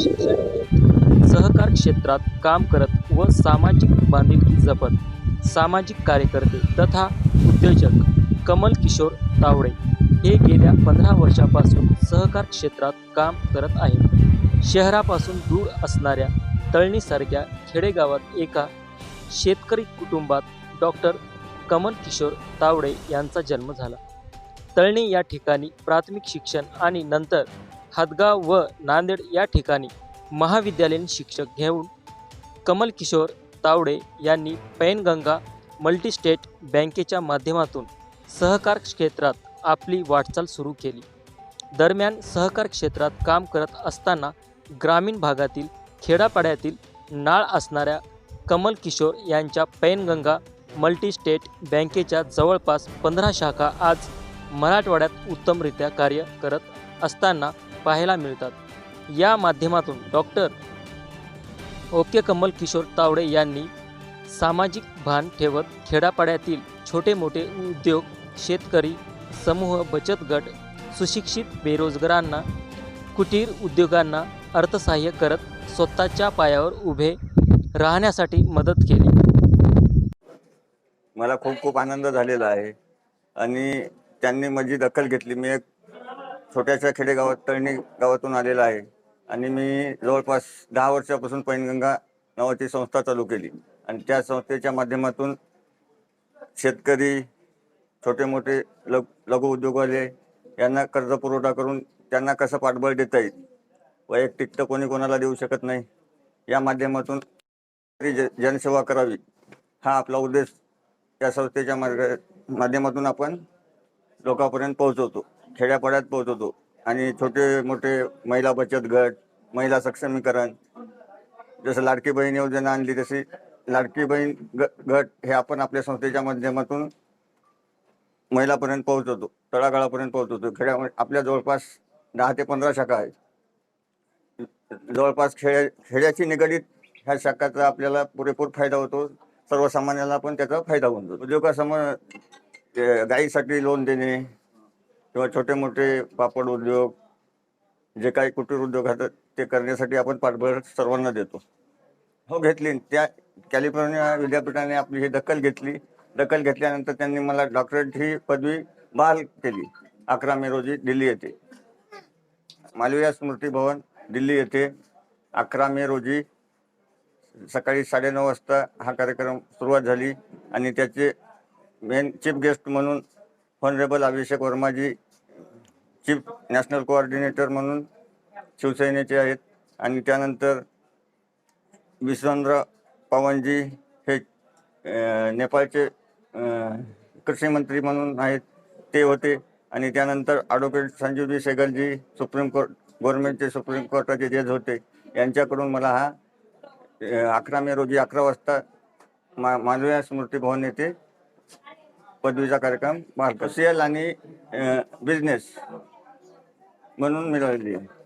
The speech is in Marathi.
शिक्षण सहकार क्षेत्रात काम करत व सामाजिक बांधिलकी जपत सामाजिक कार्यकर्ते तथा उद्योजक कमल किशोर तावडे हे गेल्या पंधरा वर्षापासून सहकार क्षेत्रात काम करत आहेत. शहरापासून दूर असणाऱ्या तळणीसारख्या खेडेगावात एका शेतकरी कुटुंबात डॉक्टर कमल किशोर तावडे यांचा जन्म झाला. तळणी या ठिकाणी प्राथमिक शिक्षण आणि नंतर हदगाव व नांदेड या ठिकाणी महाविद्यालयीन शिक्षक घेऊन कमल किशोर तावडे यांनी पैनगंगा मल्टीस्टेट बँकेच्या माध्यमातून सहकार क्षेत्रात आपली वाटचाल सुरू केली. दरम्यान सहकार क्षेत्रात काम करत असताना ग्रामीण भागातील खेडापाड्यातील नाळ असणाऱ्या कमल किशोर यांच्या पैनगंगा मल्टीस्टेट बँकेच्या जवळपास पंधरा शाखा आज मराठवाड्यात उत्तमरित्या कार्य करत असताना पाहायला मिळतात. या माध्यमातून doctor O K Kamal Kishor Tawde यांनी सामाजिक भान ठेवत खेडापाड्यातील छोटे मोठे उद्योग शेतकरी समूह बचत गट सुशिक्षित बेरोजगारांना कुटीर उद्योगांना अर्थसहाय्य करत स्वतःच्या पायावर उभे राहण्यासाठी मदत केली. मला खूप खूप आनंद झालेला आहे. आणि त्यांनी माझी दखल घेतली. मी एक छोट्याशा खेडेगावात तळणी गावातून आलेला आहे. आणि मी जवळपास दहा वर्षापासून पैनगंगा नावाची संस्था चालू केली. आणि त्या संस्थेच्या माध्यमातून शेतकरी छोटे मोठे लघ लघु उद्योगवाले यांना कर्ज पुरवठा करून त्यांना कसं पाठबळ देता येईल? वैयक्तिक तर कोणी कोणाला देऊ शकत नाही. या माध्यमातून तरी ज- जनसेवा करावी हा आपला उद्देश या संस्थेच्या मार्ग माध्यमातून आपण लोकांपर्यंत पोहोचवतो. खेड्यापाड्यात पोहोचवतो. आणि छोटे मोठे महिला बचत गट महिला सक्षमीकरण जसं लाडकी बहीण योजना आणली तशी लाडकी बहीण ग गट हे आपण आपल्या संस्थेच्या माध्यमातून महिलापर्यंत पोहोचवतो तळागाळापर्यंत पोहोचवतो. खेड्यामध्ये आपल्या जवळपास दहा ते पंधरा शाखा आहेत. जवळपास खेड्या खेड्याशी निगडीत ह्या शाखाचा आपल्याला पुरेपूर फायदा होतो. सर्वसामान्याला पण त्याचा फायदा होऊन जातो. उद्योगासमोर गाईसाठी लोन देणे किंवा छोटे मोठे पापड उद्योग जे काही कुटीर उद्योग आहेत ते करण्यासाठी आपण पाठबळ सर्वांना देतो. हो घेतली. त्या कॅलिफोर्निया विद्यापीठाने आपली ही दखल घेतली. दखल घेतल्यानंतर त्यांनी मला डॉक्टरेट ही पदवी बहाल केली. अकरा मे रोजी दिल्ली येथे. मालविया स्मृती भवन दिल्ली येथे. अकरा मे रोजी सकाळी साडेनऊ वाजता हा कार्यक्रम सुरुवात झाली आणि त्याचे मेन चीफ गेस्ट म्हणून honourable Abhishek Varma ji chief national coordinator म्हणून शिवसेनेचे आहेत. आणि त्यानंतर विश्वेंद्र पवनजी हे नेपाळचे कृषी मंत्री म्हणून आहेत. ते होते. आणि त्यानंतर advocate Sanjeev ji Sehgal ji supreme court गव्हर्नमेंटचे सुप्रीम कोर्टाचे जज होते यांच्याकडून मला हा अकरा मे रोजी अकरा वाजता मा मालव्या स्मृती भवन येथे पदवीचा कार्यक्रम सोशियल आणि बिझनेस म्हणून मिळवली आहे.